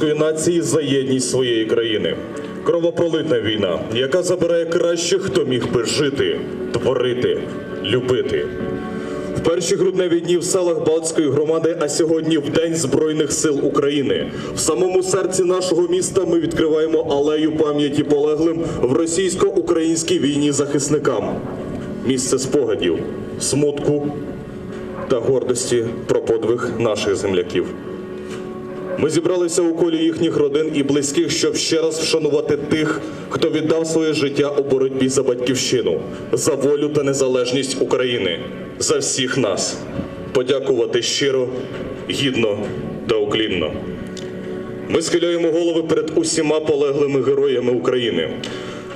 української нації за єдність своєї країни. Кровопролитна війна, яка забирає кращих, хто міг би жити, творити, любити. В перші грудневі дні в селах Балтської громади, а сьогодні в День Збройних сил України. В самому серці нашого міста ми відкриваємо алею пам'яті полеглим в російсько-українській війні захисникам. Місце спогадів, смутку та гордості про подвиг наших земляків. Ми зібралися у колі їхніх родин і близьких, щоб ще раз вшанувати тих, хто віддав своє життя у боротьбі за батьківщину, за волю та незалежність України, за всіх нас. Подякувати щиро, гідно та уклінно. Ми схиляємо голови перед усіма полеглими героями України.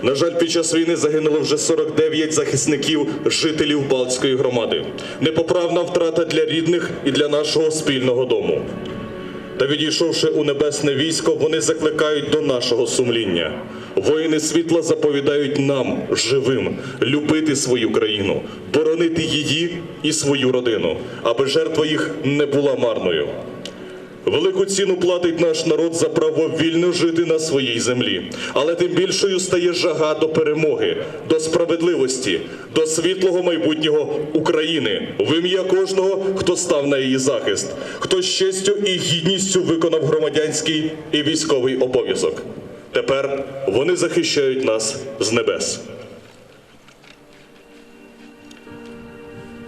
На жаль, під час війни загинуло вже 49 захисників, жителів Балтської громади. Непоправна втрата для рідних і для нашого спільного дому. Та відійшовши у небесне військо, вони закликають до нашого сумління. Воїни світла заповідають нам, живим, любити свою країну, боронити її і свою родину, аби жертва їх не була марною. Велику ціну платить наш народ за право вільно жити на своїй землі, але тим більшою стає жага до перемоги, до справедливості, до світлого майбутнього України в ім'я кожного, хто став на її захист, хто з честю і гідністю виконав громадянський і військовий обов'язок. Тепер вони захищають нас з небес.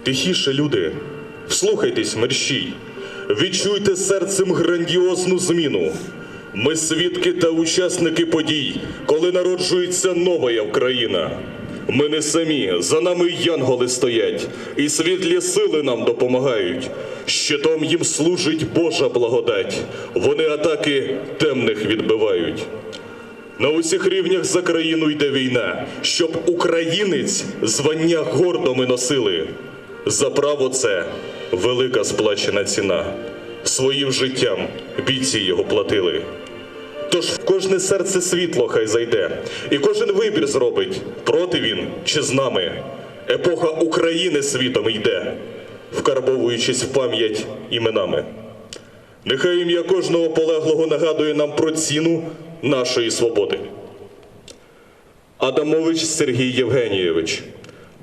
Тихіше, люди, вслухайтесь, мерщій, відчуйте серцем грандіозну зміну. Ми свідки та учасники подій, коли народжується нова Україна. Ми не самі, за нами янголи стоять, і світлі сили нам допомагають. Щитом їм служить Божа благодать. Вони атаки темних відбивають. На усіх рівнях за країну йде війна, щоб українець звання гордо ми носили. За право це велика сплачена ціна. Своїм життям бійці його платили. Тож в кожне серце світло хай зайде, і кожен вибір зробить, проти він чи з нами. Епоха України світом йде, вкарбовуючись в пам'ять іменами. Нехай ім'я кожного полеглого нагадує нам про ціну нашої свободи. Адамович Сергій Євгенійович,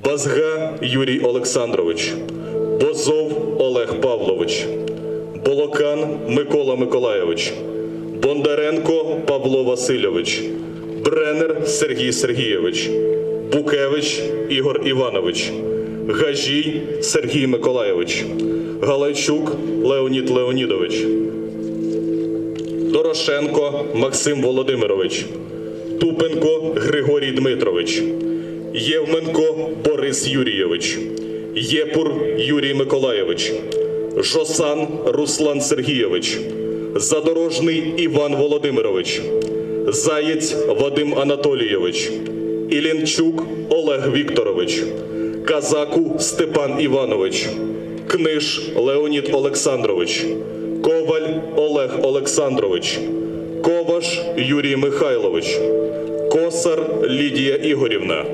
Базга Юрій Олександрович, Бозов Олег Павлович, Болокан Микола Миколайович, Бондаренко Павло Васильович, Бренер Сергій Сергійович, Букевич Ігор Іванович, Гажій Сергій Миколайович, Галайчук Леонід Леонідович, Дорошенко Максим Володимирович, Тупенко Григорій Дмитрович, Євменко Борис Юрійович, Єпур Юрій Миколайович, Жосан Руслан Сергійович, Задорожний Іван Володимирович, Заєць Вадим Анатолійович, Ілінчук Олег Вікторович, Казаку Степан Іванович, Книж Леонід Олександрович, Коваль Олег Олександрович, Коваш Юрій Михайлович, Косар Лідія Ігорівна,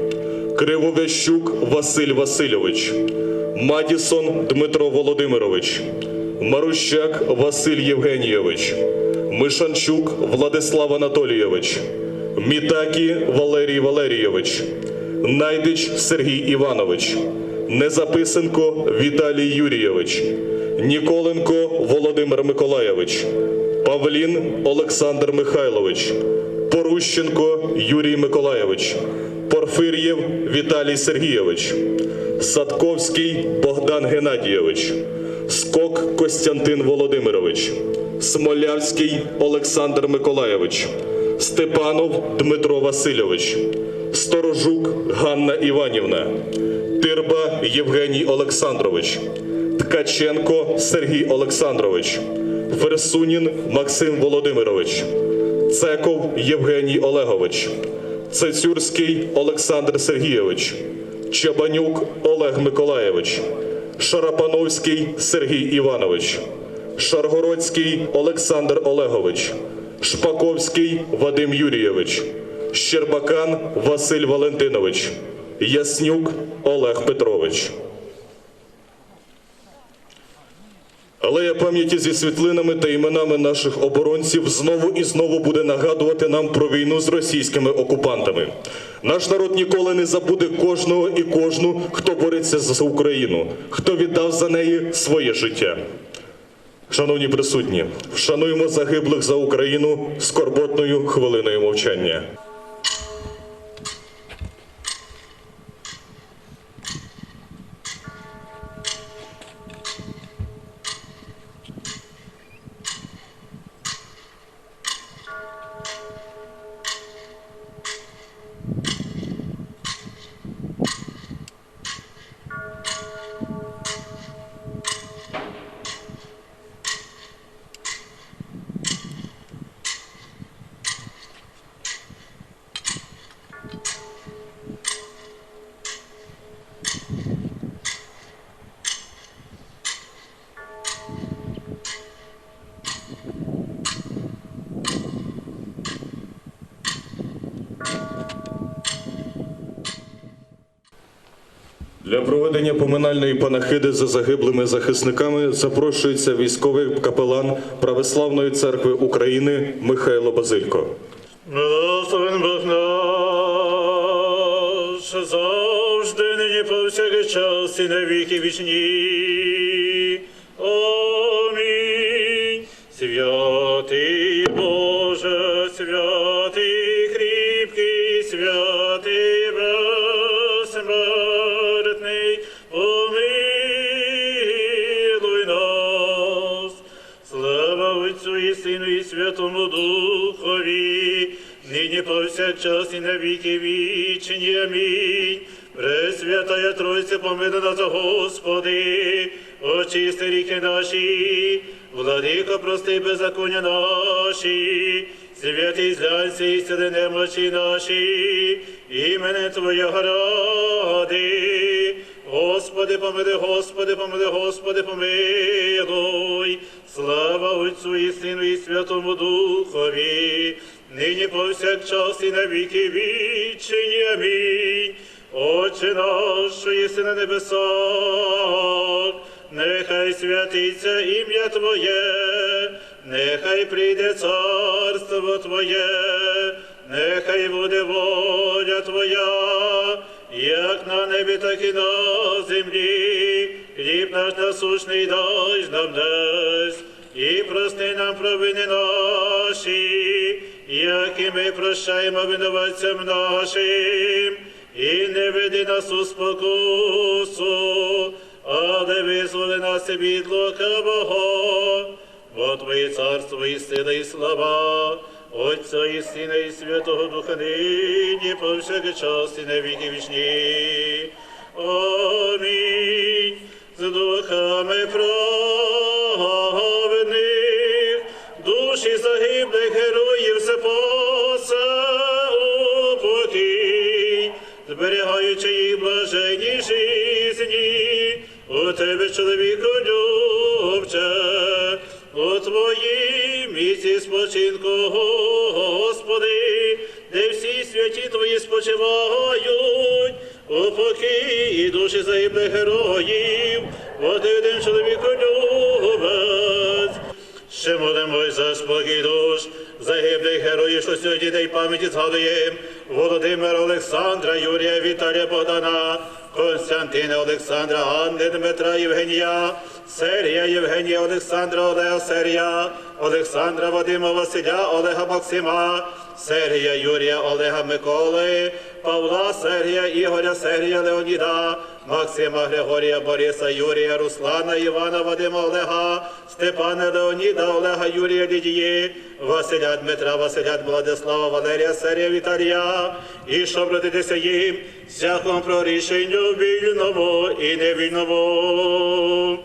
Кривовещук Василь Васильович, Мадісон Дмитро Володимирович, Марущак Василь Євгенійович, Мишанчук Владислав Анатолійович, Мітакі Валерій Валерійович, Найдич Сергій Іванович, Незаписенко Віталій Юрійович, Ніколенко Володимир Миколайович, Павлін Олександр Михайлович, Порущенко Юрій Миколайович, Порфир'єв Віталій Сергійович, Садковський Богдан Геннадійович, Скок Костянтин Володимирович, Смолявський Олександр Миколайович, Степанов Дмитро Васильович, Сторожук Ганна Іванівна, Тирба Євгеній Олександрович, Ткаченко Сергій Олександрович, Ферсунін Максим Володимирович, Цеков Євгеній Олегович, Цецюрський Олександр Сергійович, Чабанюк Олег Миколаєвич, Шарапановський Сергій Іванович, Шаргородський Олександр Олегович, Шпаковський Вадим Юрійович, Щербакан Василь Валентинович, Яснюк Олег Петрович. Алея пам'яті зі світлинами та іменами наших оборонців знову і знову буде нагадувати нам про війну з російськими окупантами. Наш народ ніколи не забуде кожного і кожну, хто бореться за Україну, хто віддав за неї своє життя. Шановні присутні, вшануємо загиблих за Україну скорботною хвилиною мовчання. Для проведення поминальної панахиди за загиблими захисниками запрошується військовий капелан Православної церкви України Михайло Базилько. Благословен Бог наш, завжди нині повсякчас і на віки вічні. Повсякчас і на віки вічні. Амінь. Пресвятая Тройця, помилуй нас, Господи, очисти ріки наші, владико, прости беззаконня наші, святий злянься і сили немочі наші, імене Твоєго ради. Господи, помилуй, Господи, помилуй, Господи, помилуй. Слава Отцю і Сину і Святому Духові, нині повсякчас і на віки вічні. Амінь. Отче наш, що єси на небесах, нехай святиться ім'я Твоє, нехай прийде царство Твоє, нехай буде воля Твоя, як на небі, так і на землі. Хліб наш насущний дай нам десь, і прости нам провини наші, як ми прощаємо винуватцям нашим, і не веди нас у спокусу, але визволи нас від лукавого. Бо Твоє царство і сила, і слава, Отця і Сина, і Святого Духа нині повсякчас і на віки вічні. Амінь. З духами праведних, у тебе, чоловіку, любче, у твоїм місці спочинку, Господи, де всі святі твої спочивають, у покій душі загиблих героїв, от один чоловіку любець. Ще молимось за спокій душ загиблих героїв, що сьогодні день пам'яті згадуємо Володимира Олександра, Юрія Віталія Богдана, Константина Олександра, Анни Дмитра Євгенія, Серія Євгенія Олександра Олега Серія, Олександра Вадима Василя, Олега Максима, Сергія Юрія Олега Миколи, Павла Сергія Ігоря Сергія Леоніда, Максима Григорія Бориса Юрія Руслана Івана Вадима Олега, Степана Леоніда Олега Юрія Лідії, Василя Дмитра, Василя Владислава Валерія Серія Віталія, і щоб родитися їм всякому про рішенню вільному і невільному.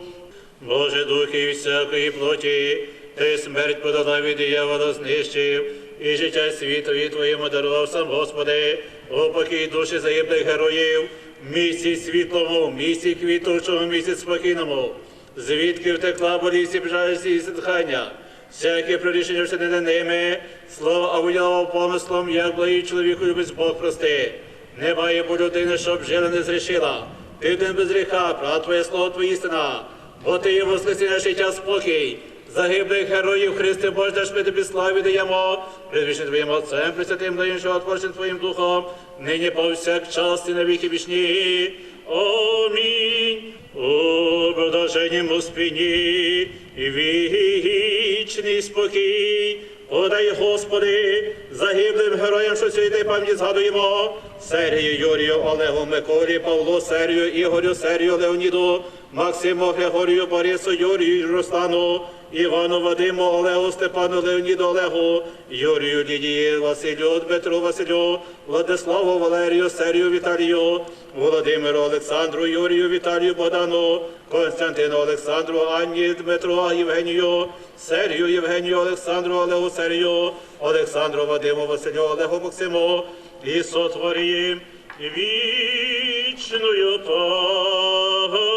Боже духи всякої плоті, ти смерть подала від диявола знищив, і життя світові Твоєму дарував сам Господи, о покій душі загиблих героїв, місці світлому, місці квітучому, місці спокійному, звідки втекла болісі, бажальці і зітхання, всяке прорішення вчинене ними, слово виділав помислом, як благий чоловіку любить Бог прости. Немає бо людини, щоб жила не зрішила. Ти один без гріха, правда Твоє слово Твоя істина. бо ти є воскресіння життя спокій. Загиблих героїв Христи Боже, ж ми тобі славі даємо, предвічним Твоїм Отцем, Пресвятим да іншого творчим Твоїм Духом, нині повсякчас і на віки вічні. Амінь. У продовженнім спині вічний спокій. Подай, Господи, загиблим героям, що святий пам'яті згадуємо, Сергію, Юрію, Олегу, Миколі, Павлу, Серію, Ігорю, Серію, Леоніду, Максиму, Григорію, Борису, Юрію, Руслану, Івану, Вадиму, Олегу, Степану, Леоніду, Олегу, Юрію, Лідії, Василю, Дмитру, Василю, Владиславу, Валерію, Серію, Віталію, Володимиру, Олександру, Юрію, Віталію, Богдану, Константину, Олександру, Анні, Дмитру, Євгенію, Серію, Євгенію, Олександру, Олегу, Серію, Олександру, Вадиму, Василю, Олегу, Максиму, і сотворієм вічною пам'ять.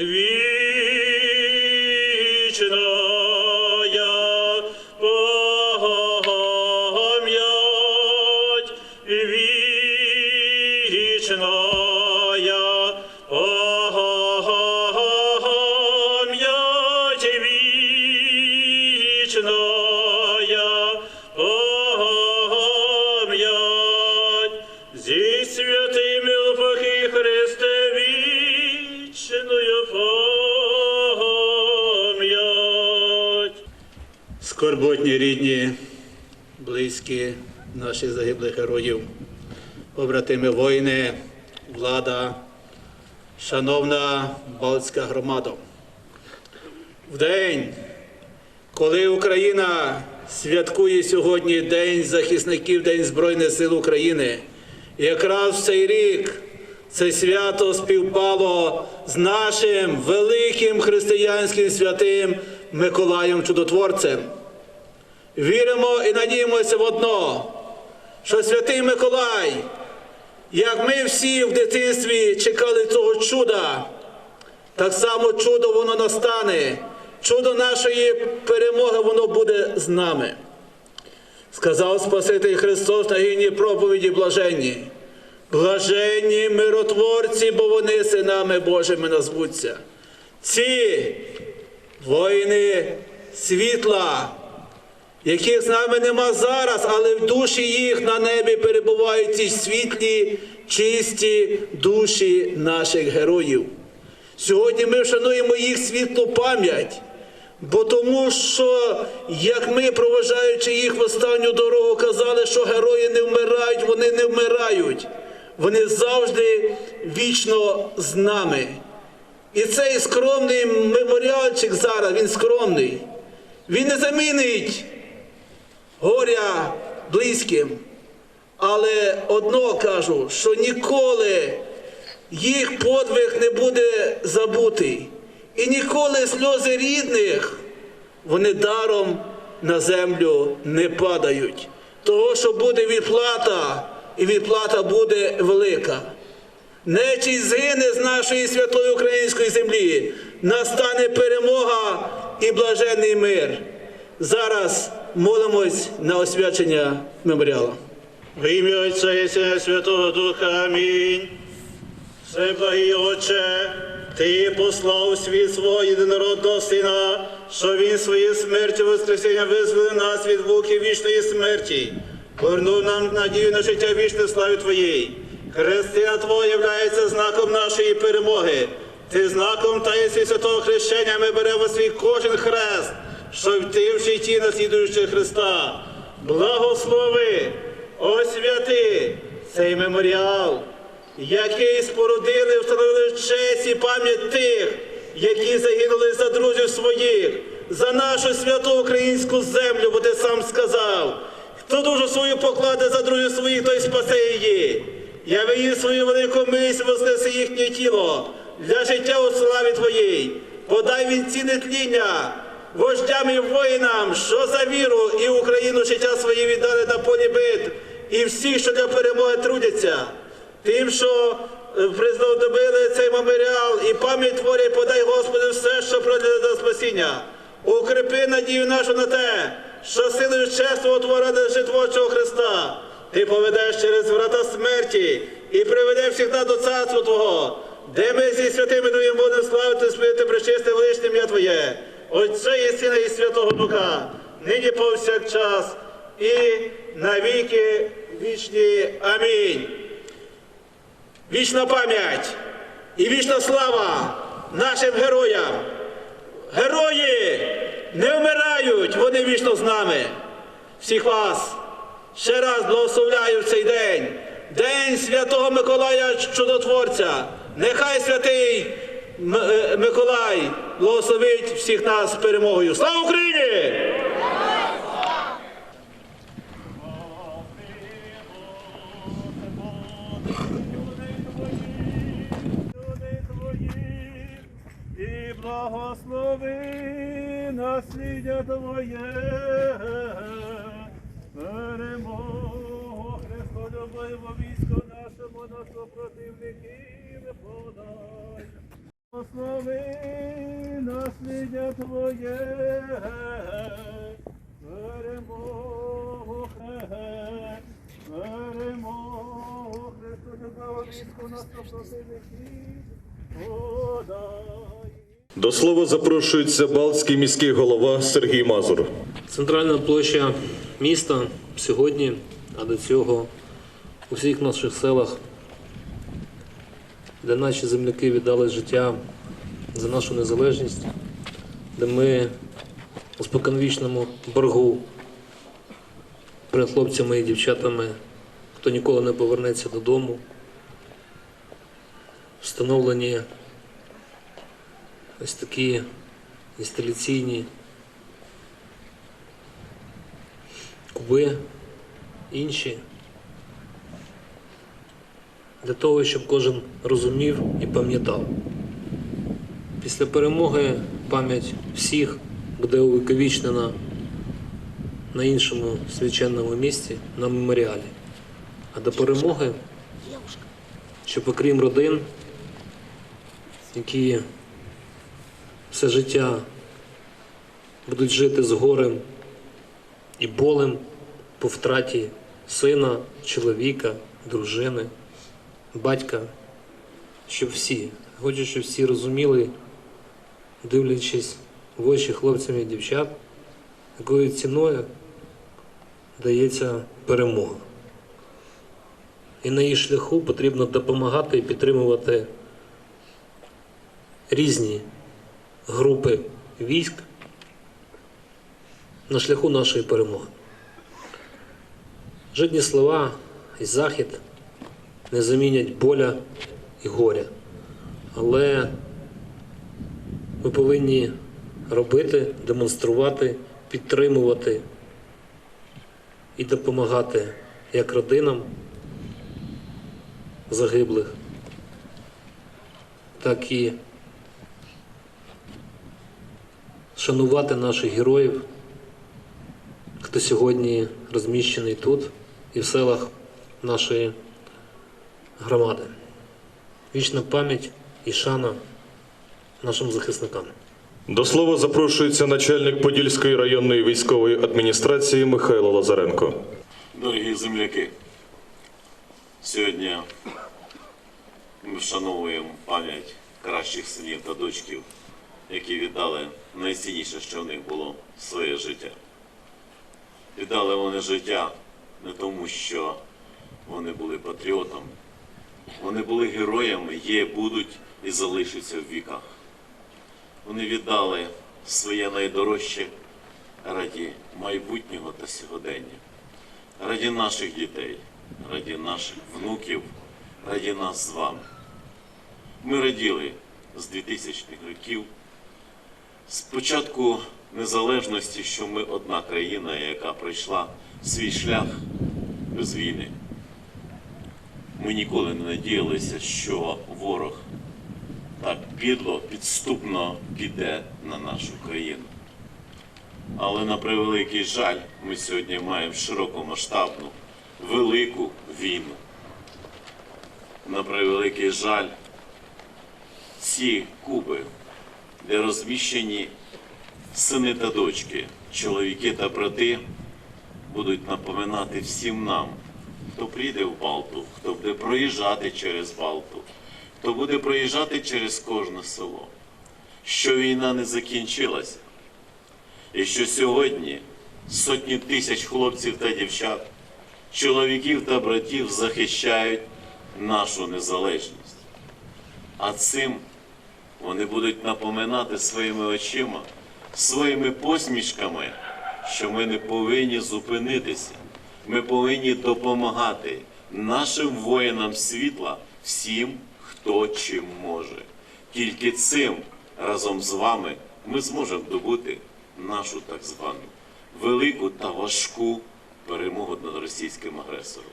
Вічная пам'ять, вічная пам'ять, наших загиблих героїв, побратими воїни, влада, шановна Балтська громада. В день, коли Україна святкує сьогодні День захисників, День Збройних сил України, якраз в цей рік це свято співпало з нашим великим християнським святим Миколаєм Чудотворцем. Віримо і надіємося в одно, що святий Миколай, як ми всі в дитинстві чекали цього чуда, так само чудо воно настане. Чудо нашої перемоги, воно буде з нами. Сказав Спаситель Христос на гідній проповіді блаженні. Блаженні миротворці, бо вони синами Божими назвуться. Ці воїни світла, яких з нами нема зараз, але в душі їх на небі перебувають ці світлі, чисті душі наших героїв. Сьогодні ми вшануємо їх світлу пам'ять, бо тому що, як ми, проважаючи їх в останню дорогу, казали, що герої не вмирають, вони не вмирають. Вони завжди вічно з нами. І цей скромний меморіальчик зараз, він скромний. Він не замінить горя близьким. Але одно кажу, що ніколи їх подвиг не буде забутий. І ніколи сльози рідних вони даром на землю не падають. Того, що буде відплата, і відплата буде велика. Нечість згине з нашої святої української землі. Настане перемога і блаженний мир. Зараз молимось на освячення меморіалу. В ім'я Отця і Сина Святого Духа. Амінь. Всеблагий Отче, Ти послав світ свого єдинородного Сина, що Він своєю смертю Воскресіння визволив нас від вуки вічної смерті, повернув нам надію на життя вічне славі Твоїй. Христина Твоя являється знаком нашої перемоги. Ти знаком таїнства святого хрещення ми беремо свій кожен хрест, що йти в житті наслідуючи Христа. Благослови, освяти цей меморіал який спорудили, встановили в честь і пам'ять тих, які загинули за друзів своїх, за нашу святу українську землю, бо ти сам сказав, хто душу свою покладе за друзів своїх, той спасе її. Я виїв свою велику милість, воскреси їхнє тіло для життя у славі Твоїй. Подай він ціни тління вождям і воїнам, що за віру і Україну життя своє віддали на полі бит, і всі, що для перемоги трудяться. Тим, що е, признадобили цей меморіал і пам'ять творять, подай Господи все, що пройде до спасіння. Укрепи надію нашу на те, що силою чесного твора житворчого Христа ти поведеш через врата смерті і приведеш всіх нас до царства Твого. де ми зі святими Твоїм будемо славити, спити пречисте величне ім'я Твоє, Отця і Сина і Святого Духа, нині повсякчас і навіки вічні. Амінь. Вічна пам'ять і вічна слава нашим героям. Герої не вмирають, вони вічно з нами. Всіх вас ще раз благословляю в цей день, День Святого Миколая Чудотворця. Нехай святий Миколай благословить всіх нас перемогою. Слава Україні! Благослови наслідя Твоє, перемогу Христолюбиво військо нашому на супротивників подай. Благослови наслідя Твоє, перемогу, перемогу Христолюбиво військо на супротивників подай. До слова запрошується Балтський міський голова Сергій Мазур. Центральна площа міста сьогодні, а до цього у всіх наших селах, де наші земляки віддали життя за нашу незалежність, де ми у споконвічному боргу перед хлопцями і дівчатами, хто ніколи не повернеться додому, встановлені ось такі інсталяційні куби, інші. Для того, щоб кожен розумів і пам'ятав. Після перемоги пам'ять всіх буде увіковічнена на іншому священному місці на меморіалі. А до перемоги, щоб окрім родин, які все життя будуть жити з горем і болем по втраті сина, чоловіка, дружини, батька, щоб всі, хочу, щоб всі розуміли, дивлячись в очі хлопцям і дівчат, якою ціною дається перемога. І на її шляху потрібно допомагати і підтримувати різні групи військ на шляху нашої перемоги. Жодні слова і захід не замінять боля і горя. Але ми повинні робити, демонструвати, підтримувати і допомагати як родинам загиблих, так і шанувати наших героїв, хто сьогодні розміщений тут і в селах нашої громади. Вічна пам'ять і шана нашим захисникам. До слова запрошується начальник Подільської районної військової адміністрації Михайло Лазаренко. Дорогі земляки, сьогодні ми вшановуємо пам'ять кращих синів та дочків, які віддали найцінніше, що в них було своє життя. Віддали вони життя не тому, що вони були патріотами, вони були героями, є, будуть і залишаться в віках. Вони віддали своє найдорожче раді майбутнього та сьогодення раді наших дітей, раді наших внуків, раді нас з вами. Ми раділи з 2000-х років, з початку незалежності, що ми одна країна, яка пройшла свій шлях без війни. Ми ніколи не надіялися, що ворог так підло, підступно піде на нашу країну. Але на превеликий жаль, ми сьогодні маємо широкомасштабну, велику війну. На превеликий жаль, ці куби, де розміщені сини та дочки, чоловіки та брати, будуть напоминати всім нам, хто прийде в Балту, хто буде проїжджати через Балту, хто буде проїжджати через кожне село, що війна не закінчилася, і що сьогодні сотні тисяч хлопців та дівчат, чоловіків та братів захищають нашу незалежність. А цим вони будуть напоминати своїми очима, своїми посмішками, що ми не повинні зупинитися. Ми повинні допомагати нашим воїнам світла всім, хто чим може. Тільки цим разом з вами ми зможемо добути нашу так звану велику та важку перемогу над російським агресором.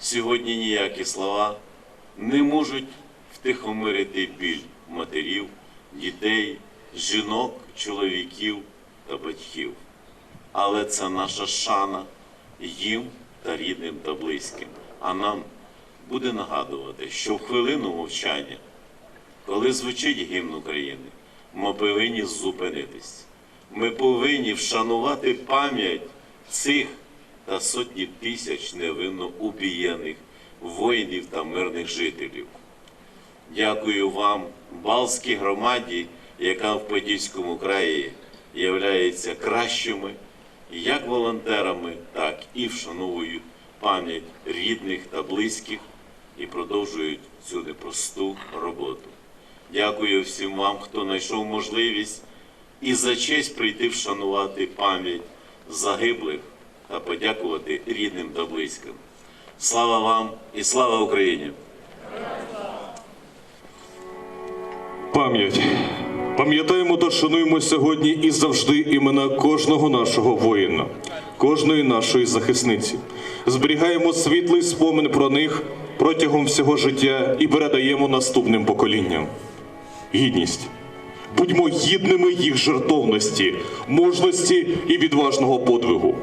Сьогодні ніякі слова не можуть втихомирити біль матерів, дітей, жінок, чоловіків та батьків. Але це наша шана їм та рідним та близьким. А нам буде нагадувати, що в хвилину мовчання, коли звучить гімн України, ми повинні зупинитись. Ми повинні вшанувати пам'ять цих та сотні тисяч невинно убієних воїнів та мирних жителів. Дякую вам, Балській громаді, яка в Подільському краї являється кращими як волонтерами, так і вшановують пам'ять рідних та близьких і продовжують цю непросту роботу. Дякую всім вам, хто знайшов можливість і за честь прийти вшанувати пам'ять загиблих та подякувати рідним та близьким. Слава вам і слава Україні! Пам'ять. Пам'ятаємо та шануємо сьогодні і завжди імена кожного нашого воїна, кожної нашої захисниці. Зберігаємо світлий спомин про них протягом всього життя і передаємо наступним поколінням. Гідність. Будьмо гідними їх жертовності, мужності і відважного подвигу.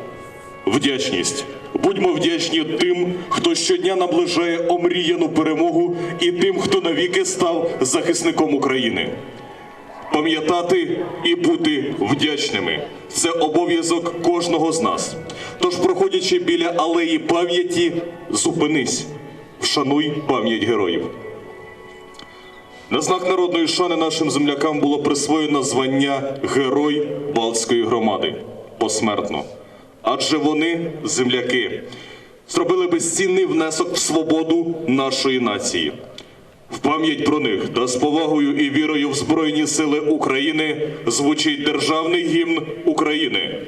Вдячність. Будьмо вдячні тим, хто щодня наближає омріяну перемогу, і тим, хто навіки став захисником України. Пам'ятати і бути вдячними це обов'язок кожного з нас. Тож, проходячи біля алеї пам'яті, зупинись, вшануй пам'ять героїв. На знак народної шани нашим землякам було присвоєно звання Герой Балтської громади посмертно. Адже вони, земляки, зробили безцінний внесок в свободу нашої нації. В пам'ять про них та з повагою і вірою в Збройні Сили України звучить державний гімн України.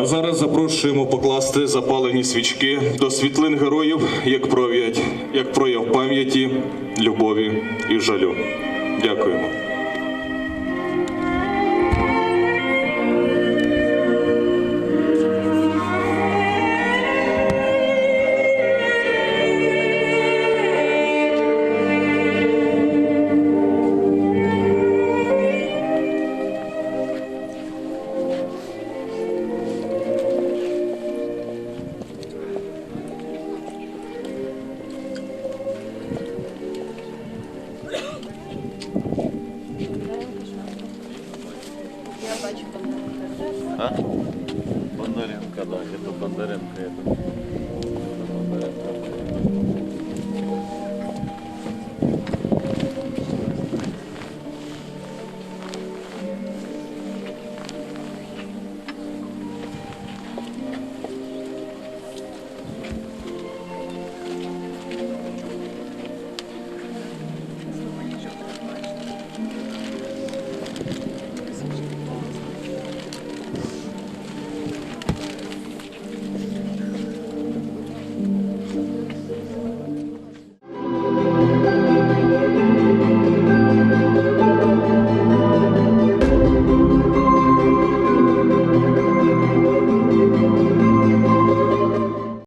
А зараз запрошуємо покласти запалені свічки до світлин героїв як прояв, як прояв пам'яті, любові і жалю. Дякуємо. Бондаренко, да, это Бондаренко, это, это Бондаренко.